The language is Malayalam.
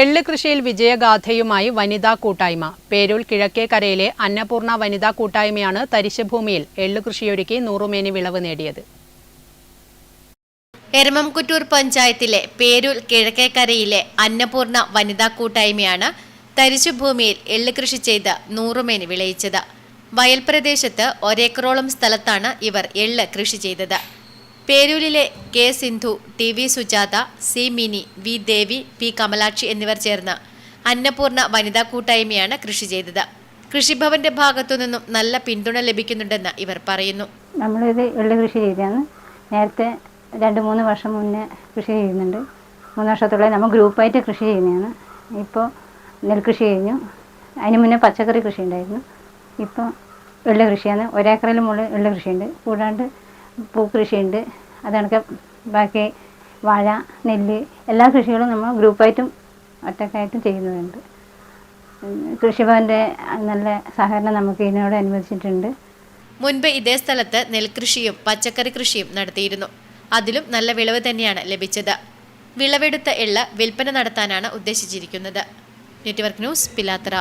എള്ള് കൃഷിയിൽ വിജയഗാഥയുമായി വനിതാ കൂട്ടായ്മ. പേരൂൽ കിഴക്കേക്കരയിലെ അന്നപൂർണ വനിതാ കൂട്ടായ്മയാണ് തരിശുഭൂമിയിൽ എള്ള് കൃഷിയൊരുക്കി നൂറുമേനി വിളവ് നേടിയത്. എരമംകുറ്റൂർ പഞ്ചായത്തിലെ പേരൂൽ കിഴക്കേക്കരയിലെ അന്നപൂർണ വനിതാ കൂട്ടായ്മയാണ് തരിശുഭൂമിയിൽ എള്ള് കൃഷി ചെയ്ത് നൂറുമേനി വിളയിച്ചത്. വയൽ പ്രദേശത്ത് ഒരേക്കറോളം സ്ഥലത്താണ് ഇവർ എള്ള് കൃഷി ചെയ്തത്. പേരൂരിലെ K Sindhu T V Sujatha C Mini V Devi P Kamalakshi എന്നിവർ ചേർന്ന് അന്നപൂർണ വനിതാ കൂട്ടായ്മയാണ് കൃഷി ചെയ്തത്. കൃഷിഭവന്റെ ഭാഗത്തു നിന്നും നല്ല പിന്തുണ ലഭിക്കുന്നുണ്ടെന്ന് ഇവർ പറയുന്നു. നമ്മളിത് എള്ള് കൃഷി ചെയ്തതാണ്. നേരത്തെ രണ്ട് മൂന്ന് വർഷം മുന്നേ കൃഷി ചെയ്യുന്നുണ്ട്. മൂന്ന് വർഷത്തോളം നമ്മൾ ഗ്രൂപ്പായിട്ട് കൃഷി ചെയ്യുന്നതാണ്. ഇപ്പോൾ നെൽകൃഷി കഴിഞ്ഞു. അതിന് മുന്നേ പച്ചക്കറി കൃഷി ഉണ്ടായിരുന്നു ഇപ്പോൾ എള്ള് കൃഷിയാണ്. ഒരേക്കറിൽ മുകളിൽ എള്ള് കൃഷിയുണ്ട്. കൂടാണ്ട് പൂക്കൃഷിയുണ്ട്. അതണക്കെ ബാക്കി വാഴ നെല്ല് എല്ലാ കൃഷികളും നമ്മൾ ഗ്രൂപ്പായിട്ടും ഒറ്റക്കായിട്ടും ചെയ്യുന്നുണ്ട്. കൃഷിഭവന്റെ നല്ല സഹകരണം നമുക്ക് ഇതിനോട് അനുവദിച്ചിട്ടുണ്ട്. മുൻപ് ഇതേ സ്ഥലത്ത് നെൽകൃഷിയും പച്ചക്കറി കൃഷിയും നടത്തിയിരുന്നു. അതിലും നല്ല വിളവ് തന്നെയാണ് ലഭിച്ചത്. വിളവെടുത്ത എള്ള വിൽപ്പന നടത്താനാണ് ഉദ്ദേശിച്ചിരിക്കുന്നത്. Network news Pilathara.